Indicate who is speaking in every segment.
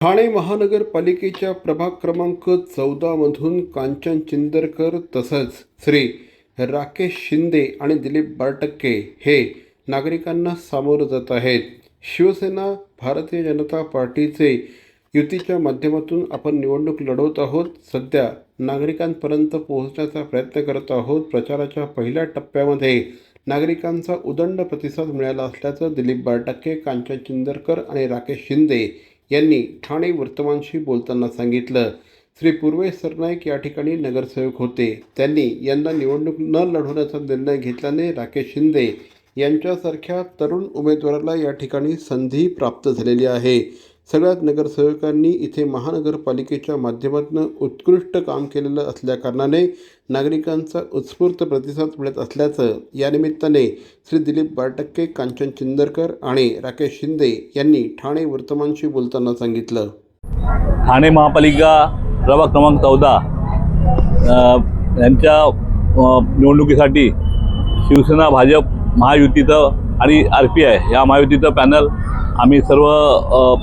Speaker 1: ठाणे महानगरपालिकेच्या प्रभाग क्रमांक चौदामधून कांचन चिंदरकर तसंच श्री राकेश शिंदे आणि दिलीप बारटक्के हे नागरिकांना सामोरं जात आहेत. शिवसेना भारतीय जनता पार्टीचे युतीच्या माध्यमातून आपण निवडणूक लढवत आहोत. सध्या नागरिकांपर्यंत पोहोचण्याचा प्रयत्न करत आहोत. प्रचाराच्या पहिल्या टप्प्यामध्ये नागरिकांचा उदंड प्रतिसाद मिळाला असल्याचं दिलीप बारटक्के कांचन चिंदरकर आणि राकेश शिंदे यांनी ठाणे वर्तमानशी बोलताना सांगितलं श्री पूर्वेश सरनाईक या ठिकाणी नगरसेवक होते. त्यांनी यंदा निवडणूक न लढवण्याचा निर्णय घेतल्याने राकेश शिंदे यांच्यासारख्या तरुण उमेदवाराला या ठिकाणी संधी प्राप्त झालेली आहे. सगळ्यात नगरसेवकांनी इथे महानगरपालिकेच्या माध्यमातून उत्कृष्ट काम केलेलं असल्याकारणाने नागरिकांचा उत्स्फूर्त प्रतिसाद मिळत असल्याचं यानिमित्ताने श्री दिलीप बारटक्के कांचन चिंदरकर आणि राकेश शिंदे यांनी ठाणे वर्तमानशी बोलताना सांगितलं.
Speaker 2: ठाणे महापालिका प्रभाग क्रमांक चौदा यांच्या निवडणुकीसाठी शिवसेना भाजप महायुतीचं आणि आर पी आय या महायुतीचं पॅनल आम्ही सर्व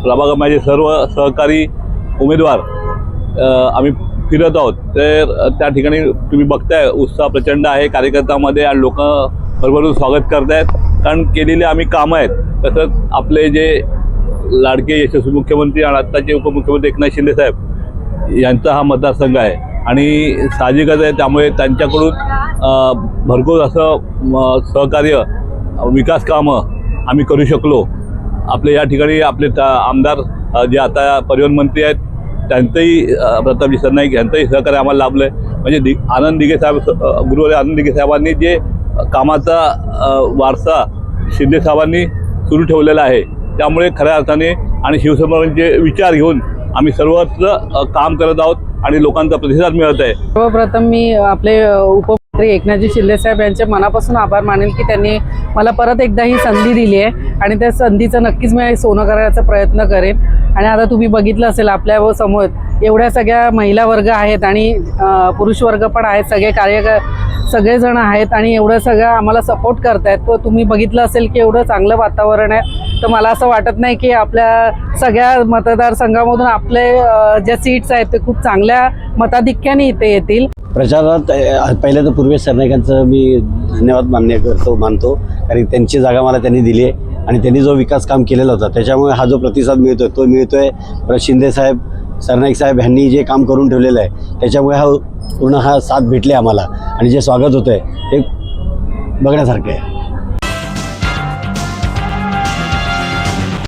Speaker 2: प्रभागमाचे सर्व सहकारी उमेदवार आम्ही फिरत आहोत. तर त्या ठिकाणी तुम्ही बघताय उत्साह प्रचंड आहे. कार्यकर्त्यामध्ये आणि लोक भरभरून स्वागत करत आहेत कारण केलेले आम्ही कामं आहेत. तसंच आपले जे लाडके यशस्वी मुख्यमंत्री आणि आत्ताचे उपमुख्यमंत्री एकनाथ शिंदे साहेब यांचा हा मतदारसंघ आहे. आणि साहजिकच आहे त्यामुळे त्यांच्याकडून भरपूर असं म, सहकार्य विकास कामं आम्ही करू शकलो. आपले या ठिकाणी आपले आमदार जे आता परिवहन मंत्री आहेत त्यांचंही प्रतापजी सरनाईक यांचंही सहकार्य आम्हाला लाभलं आहे म्हणजे दि आनंद दिघे साहेब गुरुवारी आनंद दिघे साहेबांनी जे कामाचा वारसा शिंदे साहेबांनी सुरू ठेवलेला आहे त्यामुळे खऱ्या अर्थाने आणि शिवसैनिकांचे विचार घेऊन आम्ही सर्वत्र काम करत आहोत आणि लोकांचा प्रतिसाद मिळत आहे.
Speaker 3: सर्वप्रथम मी आपले उप तरी एकनाथजी शिंदे साहेब यांचे मनापासून आभार मानेल की त्यांनी मला परत एकदा ही संधी दिली आहे आणि त्या संधीचं नक्कीच मी सोनं करायचा प्रयत्न करेन. आणि आता तुम्ही बघितलं असेल आपल्या व समोर एवढ्या सगळ्या महिला वर्ग आहेत आणि पुरुष वर्ग पण आहेत सगळे कार्य सगळेजण आहेत आणि एवढं सगळं आम्हाला सपोर्ट करतायत. व तुम्ही बघितलं असेल की एवढं चांगलं वातावरण आहे. तर मला असं वाटत नाही की आपल्या सगळ्या मतदारसंघामधून आपले ज्या सीट्स आहेत ते खूप चांगल्या मताधिक्याने इथे येतील.
Speaker 4: प्रचारात अ, तर पूर्वेश सरनाईकांचं मी धन्यवाद मान्य करतो मानतो. कारण त्यांची जागा मला त्यांनी दिली आहे आणि त्यांनी जो विकास काम केलेला होता त्याच्यामुळे हा जो प्रतिसाद मिळतोय तो मिळतोय. परत शिंदे साहेब सरनाईक साहेब ह्यांनी जे काम करून ठेवलेलं आहे त्याच्यामुळे हा पूर्ण हा साथ भेटले आम्हाला. आणि जे स्वागत होतं आहे ते बघण्यासारखं आहे.